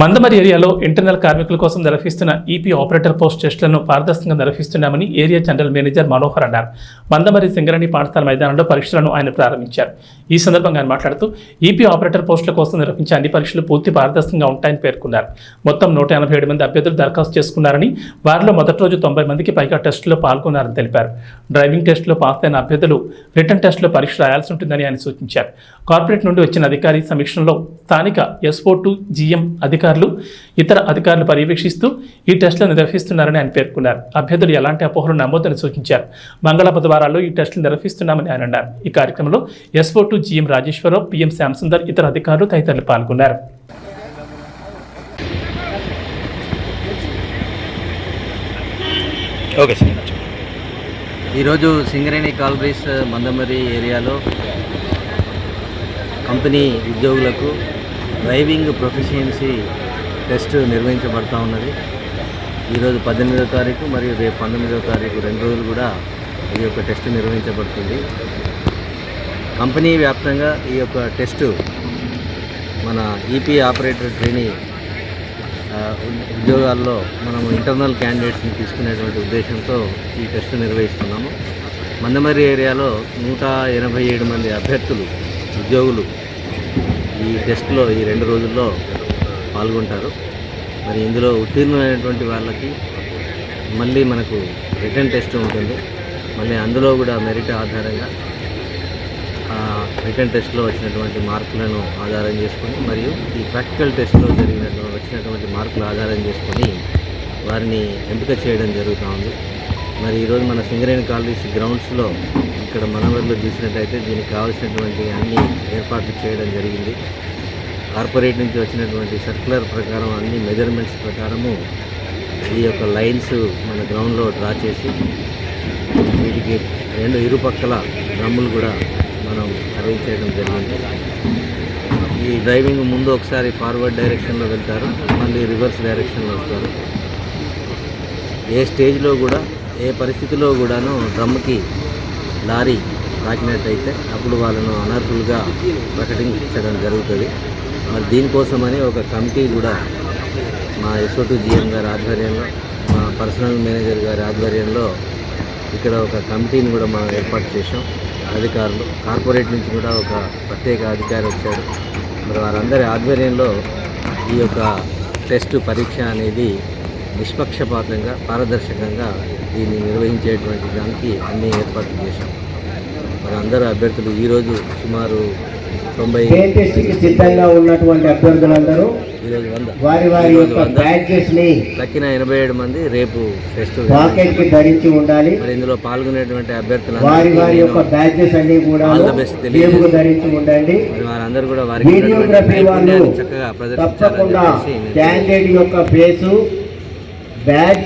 మందమరి ఏరియాలో ఇంటర్నల్ కార్మికుల కోసం నిర్వహిస్తున్న ఈపీ ఆపరేటర్ పోస్ట్ టెస్టులను పారదర్శకంగా నిర్వహిస్తున్నామని ఏరియా జనరల్ మేనేజర్ మనోహర్ అన్నారు. మందమరి సింగరణి పాఠశాల మైదానంలో పరీక్షలను ఆయన ప్రారంభించారు. ఈ సందర్భంగా ఆయన మాట్లాడుతూ ఈపీ ఆపరేటర్ పోస్టుల కోసం నిర్వహించే అన్ని పరీక్షలు పూర్తి పారదర్శకంగా ఉంటాయని పేర్కొన్నారు. మొత్తం నూట ఎనభై ఏడు మంది అభ్యర్థులు దరఖాస్తు చేసుకున్నారని వారిలో మొదటి రోజు తొంభై మందికి పైగా టెస్టులో పాల్గొన్నారని తెలిపారు. డ్రైవింగ్ టెస్టులో పాస్ అయిన అభ్యర్థులు రిటర్న్ టెస్టులో పరీక్ష రాయాల్సి ఉంటుందని ఆయన సూచించారు. కార్పొరేట్ నుండి వచ్చిన అధికారి సమీక్షలో స్థానిక ఎస్ఓ జీఎం అధికారి అధికారులు ఇతర అధికారులు పర్యవేక్షిస్తూ ఈ టెస్టులు నిర్వహిస్తున్నారని ఆయన పేర్కొన్నారు. అభ్యర్థులు ఎలాంటి అపోహలు నమ్మొద్దని సూచించారు. మంగళ బుధవారాల్లో ఈ టెస్టులు నిర్వహిస్తున్నామని ఆయన అన్నారు. ఈ కార్యక్రమంలో SO to GM Rajeswararao PM Shyamsundar ఇతర అధికారులు తదితరులు పాల్గొన్నారు. Okay sir. ఈరోజు సింగరేణి కాల్బ్రీస్ మందమరి ఏరియాలో కంపెనీ ఉద్యోగులకు డ్రైవింగ్ ప్రొఫిషియన్సీ టెస్ట్ నిర్వహించబడతా ఉన్నది. ఈరోజు పద్దెనిమిదో తారీఖు మరియు రేపు పంతొమ్మిదవ తారీఖు రెండు రోజులు కూడా ఈ యొక్క టెస్ట్ నిర్వహించబడుతుంది. కంపెనీ వ్యాప్తంగా ఈ యొక్క టెస్ట్ మన ఈపీ ఆపరేటర్ ట్రైనింగ్ ఉద్యోగాల్లో మనం ఇంటర్నల్ క్యాండిడేట్స్ని తీసుకునేటువంటి ఉద్దేశంతో ఈ టెస్ట్ నిర్వహిస్తున్నాము. మందమరి ఏరియాలో నూట ఎనభై ఏడు మంది అభ్యర్థులు ఉద్యోగులు ఈ టెస్ట్లో ఈ రెండు రోజుల్లో పాల్గొంటారు. మరి ఇందులో ఉత్తీర్ణమైనటువంటి వాళ్ళకి మళ్ళీ మనకు రిటర్న్ టెస్ట్ ఉంటుంది. మళ్ళీ అందులో కూడా మెరిట్ ఆధారంగా ఆ రిటర్న్ టెస్ట్లో వచ్చినటువంటి మార్కులను ఆధారం చేసుకొని మరియు ఈ ప్రాక్టికల్ టెస్ట్లో జరిగినటువంటి వచ్చినటువంటి మార్కులు ఆధారం చేసుకొని వారిని ఎంపిక చేయడం జరుగుతూ ఉంది. మరి ఈరోజు మన సింగరేణి కాలేజ్ గ్రౌండ్స్లో ఇక్కడ మనవర్లో చూసినట్టయితే దీనికి కావాల్సినటువంటి అన్ని ఏర్పాట్లు చేయడం జరిగింది. కార్పొరేట్ నుంచి వచ్చినటువంటి సర్క్యులర్ ప్రకారం అన్ని మెజర్మెంట్స్ ప్రకారము ఈ యొక్క లైన్స్ మన గ్రౌండ్లో డ్రా చేసి వీటికి రెండు ఇరుపక్కల డ్రమ్ములు కూడా మనం అరేంజ్ చేయడం జరిగింది. ఈ డ్రైవింగ్ ముందు ఒకసారి ఫార్వర్డ్ డైరెక్షన్లో వెళ్తారు మళ్ళీ రివర్స్ డైరెక్షన్లో వస్తారు. ఏ స్టేజ్లో కూడా ఏ పరిస్థితిలో కూడాను డ్రమ్కి లారీ తాకినట్టయితే అప్పుడు వాళ్ళను అనర్హులుగా ప్రకటించడం జరుగుతుంది. మరి దీనికోసమని ఒక కమిటీ కూడా మా ఎస్ఓటు జిఎం గారి ఆధ్వర్యంలో మా పర్సనల్ మేనేజర్ గారి ఆధ్వర్యంలో ఇక్కడ ఒక కమిటీని కూడా మనం ఏర్పాటు చేసాం అధికారులు కార్పొరేట్ నుంచి కూడా ఒక ప్రత్యేక అధికారి వచ్చారు. మరి వారందరి ఆధ్వర్యంలో ఈ యొక్క టెస్ట్ పరీక్ష అనేది నిష్పక్షపాతంగా పారదర్శకంగా దీన్ని నిర్వహించేటువంటి దానికి అన్ని ఏర్పాట్లు చేశాం. మరి అందరు అభ్యర్థులు ఈరోజు సుమారు తొంభై సిద్ధంగా ఉన్నటువంటి అభ్యర్థులందరూ వారి వారి యొక్క బ్యాడ్జెస్ని తక్కిన ఎనభై ఏడు మంది రేపు పాకెట్కి ధరించి ఉండాలి. మరి ఇందులో పాల్గొనేటువంటి వారి అభ్యర్థులందరికీ వారి యొక్క బ్యాడ్జెస్ అన్ని కూడా ధరించి ఉండండి. వారందరూ కూడా వీడియోగ్రఫీ వాళ్ళు నైపుణ్యాన్ని చక్కగా తప్పకుండా క్యాండిడేట్ యొక్క ఫేసు bad